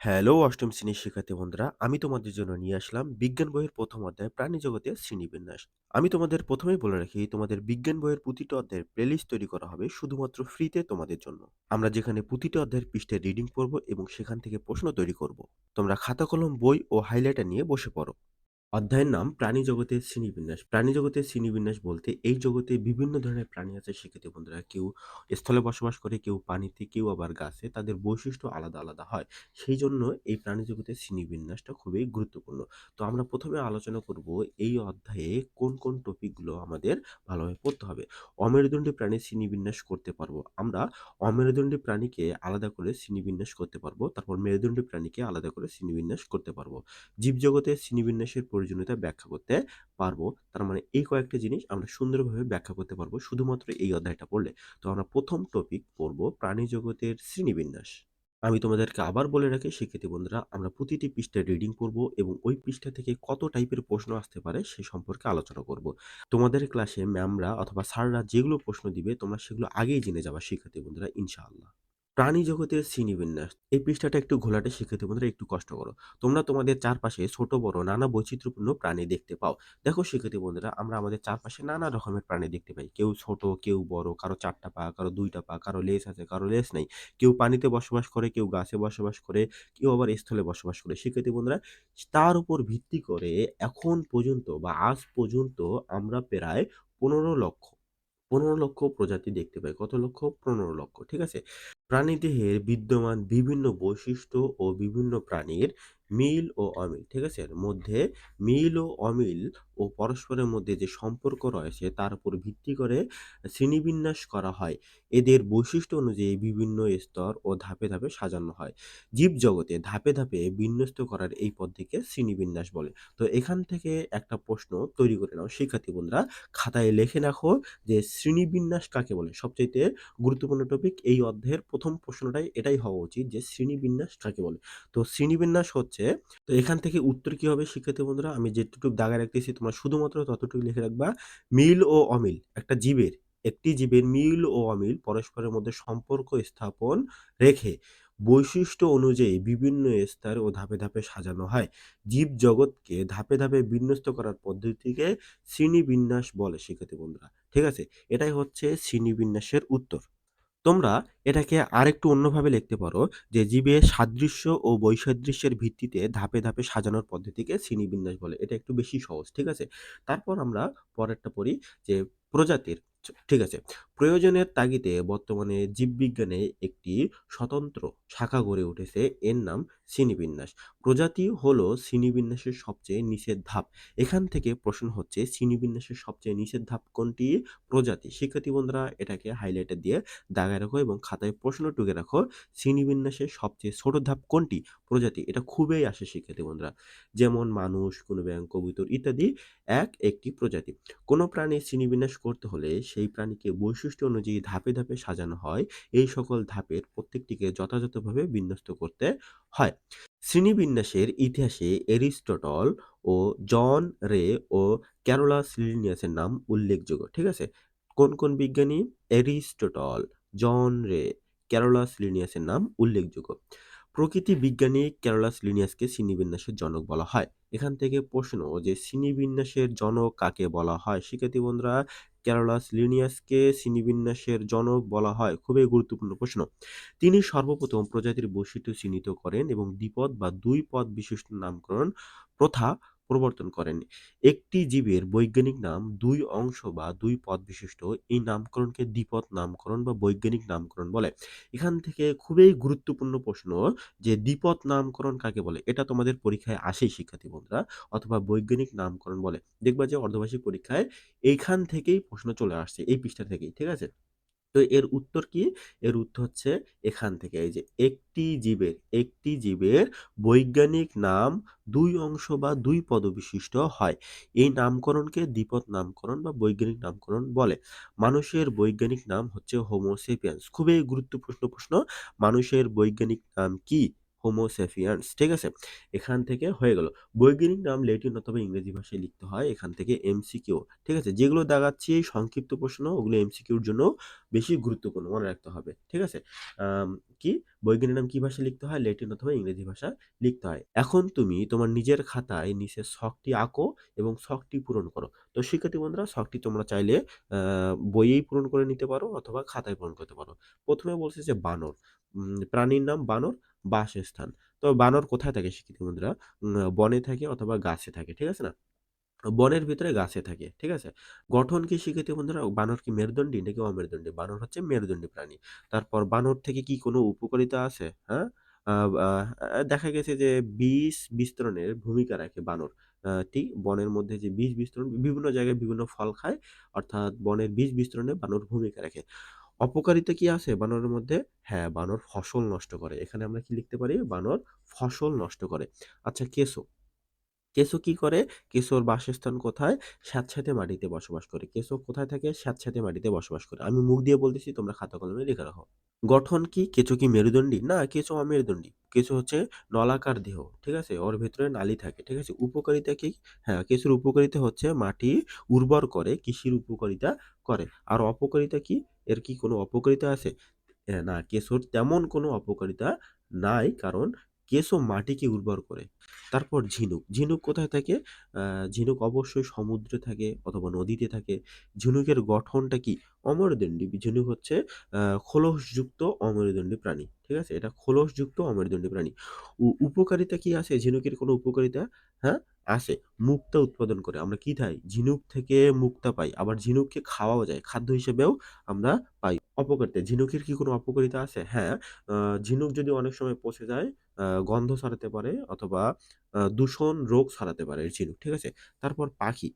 Hello, অষ্টম শ্রেণির শিক্ষার্থী বন্ধুরা, আমি তোমাদের জন্য নিয়ে আসলাম বিজ্ঞান বইয়ের প্রথম অধ্যায় প্রাণী জগতের শ্রেণীবিন্যাস আমি তোমাদের প্রথমেই বলে রাখি, তোমাদের বিজ্ঞান বইয়ের প্রতিটি অধ্যায়ের প্লেলিস্ট তৈরি করা হবে শুধুমাত্র ফ্রিতে তোমাদের জন্য। আমরা যেখানে প্রতিটি অধ্যায়ের পৃষ্ঠে রিডিং পড়ব এবং সেখান থেকে প্রশ্ন তৈরি করব। তোমরা খাতা কলম বই ও হাইলাইটার নিয়ে বসে পড়ো। অধ্যায়ের নাম প্রাণী জগতের শ্রেণীবিন্যাস প্রাণী জগতের শ্রেণীবিন্যাস বলতে এই জগতে বিভিন্ন ধরনের প্রাণী আছে। শিক্ষার্থী বন্ধুরা, কেউ স্থলে বসবাস করে, কেউ পানিতে, কেউ আবার গাছে। তাদের বৈশিষ্ট্য আলাদা আলাদা হয়। সেই জন্য এই প্রাণী জগতের শ্রেণীবিন্যাসটা খুবই গুরুত্বপূর্ণ। তো আমরা প্রথমে আলোচনা করব এই অধ্যায়ে কোন কোন টপিকগুলো আমাদের ভালোভাবে পড়তে হবে। অমেরুদণ্ডী প্রাণীর শ্রেণীবিন্যাস করতে পারব আমরা। অমেরুদণ্ডী প্রাণীকে আলাদা করে শ্রেণীবিন্যাস করতে পারব। তারপর মেরুদণ্ডী প্রাণীকে আলাদা করে শ্রেণীবিন্যাস করতে পারব। জীবজগতের শ্রেণীবিন্যাসের প্রয়োজনীয়তা ব্যাখ্যা করতে পারব। তার মানে এই কয়েকটা জিনিস আমরা সুন্দরভাবে ব্যাখ্যা করতে পারব, শুধুমাত্র এই অধ্যায়টা পড়লে। তো আমরা প্রথম টপিক পড়ব প্রাণী জগতের শ্রেণীবিন্যাস। আমি তোমাদেরকে আবার বলে রাখি শিক্ষার্থী বন্ধুরা আমরা প্রতিটি পৃষ্ঠা রিডিং করব এবং ওই পৃষ্ঠা থেকে কত টাইপের প্রশ্ন আসতে পারে সে সম্পর্কে আলোচনা করব। তোমাদের ক্লাসে ম্যামরা অথবা স্যাররা যেগুলো প্রশ্ন দিবে, তোমরা সেগুলো আগেই জেনে যাবা, শিক্ষার্থী বন্ধুরা, ইনশাআল্লাহ। প্রাণী জগতের শ্রেণীবিন্যাস, এই পৃষ্ঠাটা একটু ঘোলাটে শিক্ষার্থী বন্ধুরা একটু কষ্ট করো। তোমরা তোমাদের চারপাশে ছোট, বড়, নানা বৈচিত্র্যপূর্ণ প্রাণী দেখতে পাও। দেখো শিক্ষার্থী বন্ধুরা, আমরা আমাদের চারপাশে নানা রকমের প্রাণী দেখতে পাই। কেউ ছোট, কেউ বড়, কারও চারটা পা, কারও দুইটা পা, কারও লেস আছে, কারও লেস নেই। কেউ পানিতে বসবাস করে, কেউ গাছে বসবাস করে, কেউ আবার স্থলে বসবাস করে। শিক্ষার্থী বন্ধুরা, তার উপর ভিত্তি করে এখন পর্যন্ত বা আজ পর্যন্ত আমরা প্রায় পনেরো লক্ষ পনেরো লক্ষ প্রজাতি দেখতে পাই। কত লক্ষ? পনেরো লক্ষ, ঠিক আছে? প্রাণীদেহের বিদ্যমান বিভিন্ন বৈশিষ্ট্য ও বিভিন্ন প্রাণীর মিল ও অমিল, ঠিক আছে? মধ্যে মিল ও অমিল ও পরস্পরের মধ্যে যে সম্পর্ক রয়েছে, তার উপর ভিত্তি করে শ্রেণীবিন্যাস করা হয়। এদের বৈশিষ্ট্য অনুযায়ী বিভিন্ন স্তর ও ধাপে ধাপে সাজানো হয়। জীবজগতে ধাপে ধাপে বিন্যস্ত করার এই পদ্ধতিকে শ্রেণীবিন্যাস বলে। তো এখান থেকে একটা প্রশ্ন তৈরি করে নাও। শিক্ষার্থী বন্ধুরা, খাতায় লেখে রাখো যে শ্রেণীবিন্যাস কাকে বলে? সবচাইতে গুরুত্বপূর্ণ টপিক এই অধ্যায়ের প্রথম প্রশ্নটাই এটাই হওয়া উচিত যে শ্রেণীবিন্যাস কাকে বলে? তো শ্রেণীবিন্যাস হচ্ছে তো এখান থেকে উত্তর কি হবে? শিক্ষার্থী বন্ধুরা, আমি যেটুকু দাগা রাখতেছি, তোমরা শুধুমাত্র ততটুকু লিখে রাখবা। মিল ও অমিল, একটা জীবের, একটি জীবের মিল ও অমিল পরস্পরের মধ্যে সম্পর্ক স্থাপন রেখে বৈশিষ্ট্য অনুযায়ী বিভিন্ন স্তর ও ধাপে ধাপে সাজানো হয়। জীব জগৎকে ধাপে ধাপে বিন্যস্ত করার পদ্ধতিকে শ্রেণীবিন্যাস বলে, শিক্ষার্থী বন্ধুরা। ঠিক আছে? এটাই হচ্ছে শ্রেণীবিন্যাসের উত্তর। তোমরা এটাকে আরেকটু অন্যভাবে লিখতে পারো যে জীবে সাদৃশ্য ও বৈসাদৃশ্যের ভিত্তিতে ধাপে ধাপে সাজানোর পদ্ধতিকে শ্রেণীবিন্যাস বলে। এটা একটু বেশি সহজ, ঠিক আছে? তারপর আমরা পরেরটা পড়ি যে প্রজাতির, ঠিক আছে? প্রয়োজনের তাগিদে বর্তমানে জীববিজ্ঞানে একটি স্বতন্ত্র শাখা গড়ে উঠেছে। এর নাম শ্রেণীবিন্যাস। প্রজাতি হলো শ্রেণীবিন্যাসের সবচেয়ে নিচের ধাপ। এখান থেকে প্রশ্ন হচ্ছে, শ্রেণীবিন্যাসের সবচেয়ে নিচের ধাপ কোনটি? প্রজাতি। শিক্ষার্থী বন্ধুরা, এটাকে হাইলাইটার দিয়ে দাগায় রাখো এবং খাতায় প্রশ্ন টুকে রাখো, শ্রেণীবিন্যাসের সবচেয়ে ছোট ধাপ কোনটি? প্রজাতি। এটা খুবই আসে শিক্ষার্থী বন্ধুরা। যেমন মানুষ কোনো ব্যাং কবুতর ইত্যাদি, এক একটি প্রজাতি। কোনো প্রাণীর শ্রেণীবিন্যাস করতে হলে সেই প্রাণীকে বৈশিষ্ট্য অনুযায়ী ধাপে ধাপে সাজানো হয়। এই সকল ধাপের প্রত্যেকটিকে যথাযথভাবে বিন্যস্ত করতে হয়। শ্রেণীবিন্যাসের ইতিহাসে এরিস্টটল ও জন রে ও ক্যারোলাস লিনিয়াসের নাম উল্লেখযোগ্য, ঠিক আছে? কোন কোন বিজ্ঞানী? এরিস্টটল, জন রে ক্যারোলাস লিনিয়াসের নাম উল্লেখযোগ্য। প্রকৃতি বিজ্ঞানী ক্যারোলাস লিনিয়াসকে শ্রেণীবিন্যাসের জনক বলা হয়। এখান থেকে প্রশ্ন যে শ্রেণীবিন্যাসের জনক কাকে বলা হয়? শিক্ষার্থী বন্ধুরা ক্যারোলাস লিনিয়াসকে শ্রেণীবিন্যাসের জনক বলা হয়, খুবই গুরুত্বপূর্ণ প্রশ্ন। তিনি সর্বপ্রথম প্রজাতির বৈশিষ্ট্য চিহ্নিত করেন এবং দ্বিপদ বা দুই পদ বিশিষ্ট নামকরণ প্রথা প্রবর্তন করেন। একটি জীবের বৈজ্ঞানিক নাম, দুই অংশ বা দুই পদ বিশিষ্ট এই নামকরণকে দ্বিপদ নামকরণ বা বৈজ্ঞানিক নামকরণ বলে। এখান থেকে খুবই গুরুত্বপূর্ণ প্রশ্ন যে দ্বিপদ নামকরণ কাকে বলে? এটা তোমাদের পরীক্ষায় আসেই, শিক্ষার্থী বন্ধুরা, অথবা বৈজ্ঞানিক নামকরণ বলে। দেখবা যে অর্ধবার্ষিক পরীক্ষায় এইখান থেকেই প্রশ্ন চলে আসছে, এই পৃষ্ঠা থেকেই, ঠিক আছে? তো এর উত্তর কি? এর উত্তর হচ্ছে এখান থেকে। এই যে একটি জীবের একটি জীবের বৈজ্ঞানিক নাম দুই অংশ বা দুই পদবিশিষ্ট হয়। এই নামকরণকে দ্বিপদ নামকরণ বা বৈজ্ঞানিক নামকরণ বলে। মানুষের বৈজ্ঞানিক নাম হচ্ছে হোমোসেপিয়ান্স খুবই গুরুত্বপূর্ণ প্রশ্ন। মানুষের বৈজ্ঞানিক নাম কি? হোমো স্যাপিয়েন্স ঠিক আছে? এখান থেকে হয়ে গেল। বৈজ্ঞানিক নাম ল্যাটিন অথবা ইংরেজি ভাষায় লিখতে হয়। এখান থেকে এমসিকিউ ঠিক আছে? যেগুলো দেখাচ্ছি সংক্ষিপ্ত প্রশ্ন ওগুলো এমসিকিউর জন্য বেশি গুরুত্বপূর্ণ মনে রাখতে হবে। ঠিক আছে? কি বৈজ্ঞানিক নাম কি ভাষায় লিখতে হয়? ল্যাটিন অথবা ইংরেজি ভাষায় লিখতে হয়। এখন তুমি তোমার নিজের খাতায় নিচের শখটি আঁকো এবং শখটি পূরণ করো। তো শিক্ষার্থী বন্ধুরা শখটি তোমরা চাইলে বইয়েই পূরণ করে নিতে পারো অথবা খাতায় পূরণ করতে পারো। প্রথমে বলছে যে বানর। প্রাণীর নাম বানর, বাসস্থান। তো বানর কোথায় থাকে শিক্ষার্থী বন্ধুরা? বনে থাকে অথবা গাছে থাকে। ঠিক আছে না? বনের ভিতরে গাছে থাকে। ঠিক আছে? গঠন কি শিক্ষার্থী বন্ধুরা? বানর কি মেরুদণ্ডী নাকি অমেরুদণ্ডী? বানর হচ্ছে মেরুদণ্ডী প্রাণী। তারপর বানর থেকে কি কোনো উপকারিতা আছে? হ্যাঁ? দেখা গেছে যে বিষ বিস্তরণের ভূমিকা রাখে বানর। টি, বনের মধ্যে যে বিষ বিস্তরণ বিভিন্ন জায়গায় বিভিন্ন ফল খায়। অর্থাৎ বনের বিষ বিস্তরণে বানর ভূমিকা রাখে। অপকারিতা কি আছে বানরের মধ্যে? হ্যাঁ, বানর ফসল নষ্ট করে। এখানে আমরা কি লিখতে পারি? বানর ফসল নষ্ট করে। আচ্ছা কেঁচো। কেঁচো কি করে? কেঁচোর বাসস্থান কোথায়? স্যাঁতসেঁতে মাটিতে বসবাস করে। কেঁচো কোথায় থাকে? স্যাঁতসেঁতে মাটিতে বসবাস করে। আমি মুখ দিয়ে বলতেছি তোমরা খাতা কলমে লিখে রাখো। গঠন কি? কেঁচো কি মেরুদণ্ডী? না, কেঁচো অমেরুদণ্ডী। কেঁচো হচ্ছে নলাকার দেহ। ঠিক আছে? ওর ভেতরে নালি থাকে। ঠিক আছে? উপকারিতা কি? হ্যাঁ, কেঁচোর উপকারিতা হচ্ছে মাটি উর্বর করে, কৃষির উপকারিতা করে। আর অপকারিতা কি? এর কি কোনো অপকারিতা আছে? না, কেশোর তেমন কোনো অপকারিতা নাই কারণ কেশো মাটিকে উর্বর করে। তারপর ঝিনুক। ঝিনুক কোথায় থাকে? ঝিনুক অবশ্যই সমুদ্রে থাকে অথবা নদীতে থাকে। ঝিনুকের গঠনটা কি? অমেরুদণ্ডী। ঝিনুক হচ্ছে খোলসযুক্ত অমেরুদণ্ডী প্রাণী। ঠিক আছে? এটা খোলসযুক্ত অমেরুদণ্ডী প্রাণী। উপকারিতা কি আছে? ঝিনুকের কোনো উপকারিতা? হ্যাঁ, আছে। মুক্তা উৎপাদন করে। আমরা কি খাই? ঝিনুক থেকে মুক্তা পাই। আবার ঝিনুককে খাওয়াও যায়। খাদ্য হিসেবেও আমরা পাই। অপকারিতা। ঝিনুকের কি কোনো অপকারিতা আছে? হ্যাঁ, ঝিনুক যদি অনেক সময় পচে যায়, গন্ধ ছড়াতে পারে অথবা দূষণ রোগ ছড়াতে পারে ঝিনুক। ঠিক আছে? তারপর পাখি।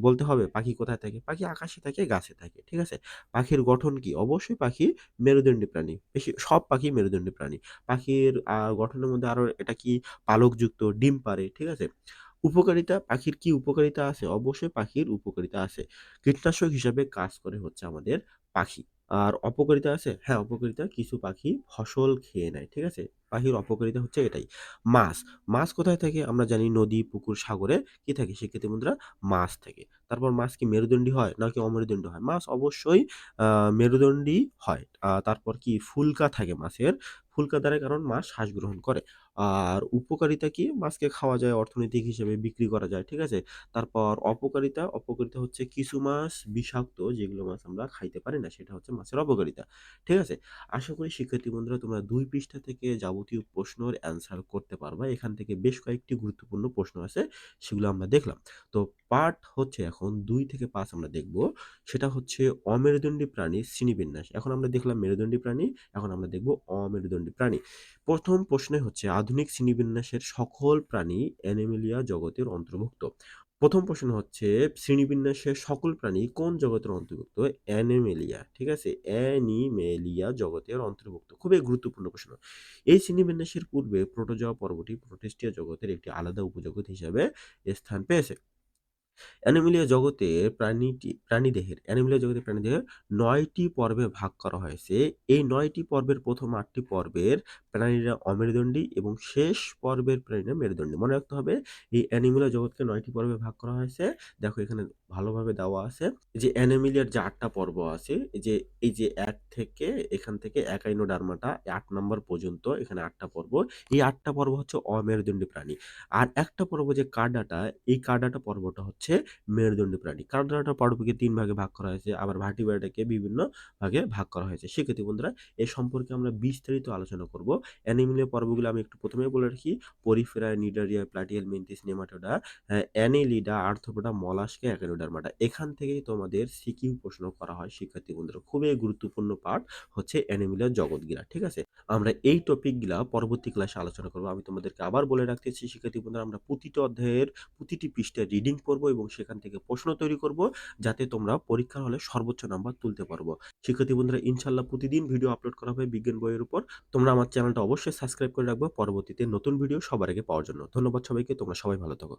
বলতে হবে পাখি কোথায় থাকে? পাখি আকাশে থাকে, গাছে থাকে। ঠিক আছে? পাখির গঠন কি? অবশ্যই পাখি মেরুদণ্ডী প্রাণী। বেশি সব পাখি মেরুদণ্ডী প্রাণী। পাখির গঠনের মধ্যে আরও এটা কি পালকযুক্ত, ডিম পাড়ে। ঠিক আছে? উপকারিতা, পাখির কি উপকারিতা আছে? অবশ্যই পাখির উপকারিতা আছে। কীটনাশক হিসাবে কাজ করে হচ্ছে আমাদের পাখি। আর অপকারিতা আছে? হ্যাঁ, অপকারিতা কিছু পাখি ফসল খেয়ে নেয়। ঠিক আছে? পাখির অপকারিতা হচ্ছে এটাই। মাছ, মাছ কোথায় থাকে? আমরা জানি নদী, পুকুর, সাগরে কি থাকে শিক্ষার্থী বন্ধুরা? মাছ থাকে। তারপর মাছ কি মেরুদণ্ডী হয় নাকি অমেরুদণ্ডী হয়? মাছ অবশ্যই মেরুদণ্ডী হয়। তারপর কি ফুলকা থাকে মাছের। ফুলকা দ্বারা কারণ মাছ শ্বাস গ্রহণ করে। আর উপকারিতা কি? মাছকে খাওয়া যায়, অর্থনৈতিক হিসেবে বিক্রি করা যায়। ঠিক আছে? তারপর অপকারিতা, অপকারিতা হচ্ছে কিছু মাছ বিষাক্ত যেগুলো মাছ আমরা খাইতে পারি না সেটা হচ্ছে মাছের অপকারিতা। ঠিক আছে? আশা করি শিক্ষার্থী বন্ধুরা তোমরা দুই পৃষ্ঠা থেকে যাবতীয় প্রশ্নের অ্যান্সার করতে পারবা। এখান থেকে বেশ কয়েকটি গুরুত্বপূর্ণ প্রশ্ন আছে সেগুলো আমরা দেখলাম। তো পার্ট হচ্ছে এখন দুই থেকে ৫ আমরা দেখব। সেটা হচ্ছে অমেরুদণ্ডী প্রাণী শ্রেণীবিন্যাস। এখন আমরা দেখলাম মেরুদণ্ডী প্রাণী, এখন আমরা দেখব অমেরুদণ্ডী প্রাণী। প্রথম প্রশ্নে হচ্ছে আধুনিক শ্রেণীবিন্যাসের সকল প্রাণী অ্যানিমেলিয়া জগতের অন্তর্ভুক্ত। ১ম প্রশ্ন হচ্ছে শ্রেণীবিন্যাসের সকল প্রাণী কোন জগতের অন্তর্ভুক্ত? অ্যানিমেলিয়া। ঠিক আছে? অ্যানিমেলিয়া জগতের অন্তর্ভুক্ত। খুবই গুরুত্বপূর্ণ প্রশ্ন। এই শ্রেণীবিন্যাসের পূর্বে প্রোটোজোয়া পর্বটি প্রোটেস্টিয়া জগতের একটি আলাদা উপজগৎ হিসাবে স্থান পেয়েছে। অ্যানিমেলিয়া জগতে প্রাণীটি, প্রাণীদেহের, অ্যানিমেলিয়া জগতে প্রাণীদেহের ৯ টি পর্বে ভাগ করা হয়েছে। এই নয়টি পর্বের প্রথম আটটি পর্বের প্রাণীরা অমেরুদণ্ডী এবং শেষ পর্বের প্রাণীরা মেরুদণ্ডী। মনে রাখতে হবে, এই অ্যানিমেলিয়া জগৎকে নয়টি পর্বে ভাগ করা হয়েছে। দেখো এখানে ভালোভাবে দেওয়া আছে যে অ্যানিমেলিয়ার যে আটটা পর্ব আছে, যে এই যে এক থেকে, এখান থেকে একাইনোডার্মাটা ৮ নাম্বার পর্যন্ত এখানে আটটা পর্ব। এই আটটা পর্ব হচ্ছে অমেরুদণ্ডী প্রাণী। আর একটা পর্ব যে কাডাটা, এই কাডাটা পর্বটা হচ্ছে মেরুদণ্ডী প্রাণী। কার্ডাটা পর্বকে তিন ভাগে ভাগ করা হয়েছে। আবার ভাটি ভার্টিব্রেটাকে বিভিন্ন ভাগে ভাগ করা হয়েছে। শিক্ষার্থী বন্ধুরা এ সম্পর্কে আমরা বিস্তারিত আলোচনা করব। অ্যানিমেলিয়া পর্বগুলো আমি একটু প্রথমেই বলে রাখি। Porifera, Cnidaria, Platyhelminthes, Nematoda, Annelida, Arthropoda, Mollusca, Echinodermata. এখান থেকেই তোমাদের সিকিউ প্রশ্ন করা হয় শিক্ষার্থী বন্ধুরা। খুবই গুরুত্বপূর্ণ পার্ট হচ্ছে অ্যানিমেলিয়া জগৎগুলা। ঠিক আছে? আমরা এই টপিকগুলা পরবর্তী ক্লাসে আলোচনা করব। আমি তোমাদেরকে আবার বলে রাখতেছি শিক্ষার্থী বন্ধুরা আমরা প্রতিটা অধ্যায়ের প্রতিটি পৃষ্ঠায় রিডিং পড়ব এবং সেখান থেকে প্রশ্ন তৈরি করব, যাতে তোমরা পরীক্ষার হলে সর্বোচ্চ নাম্বার তুলতে পারব। শিক্ষার্থী বন্ধুরা ইনশাল্লাহ প্রতিদিন ভিডিও আপলোড করা হবে বিজ্ঞান বইয়ের উপর। তোমরা আমার চ্যানেলটা অবশ্যই সাবস্ক্রাইব করে রাখব পরবর্তীতে নতুন ভিডিও সবার আগে পাওয়ার জন্য। ধন্যবাদ সবাইকে। তোমরা সবাই ভালো থাকো।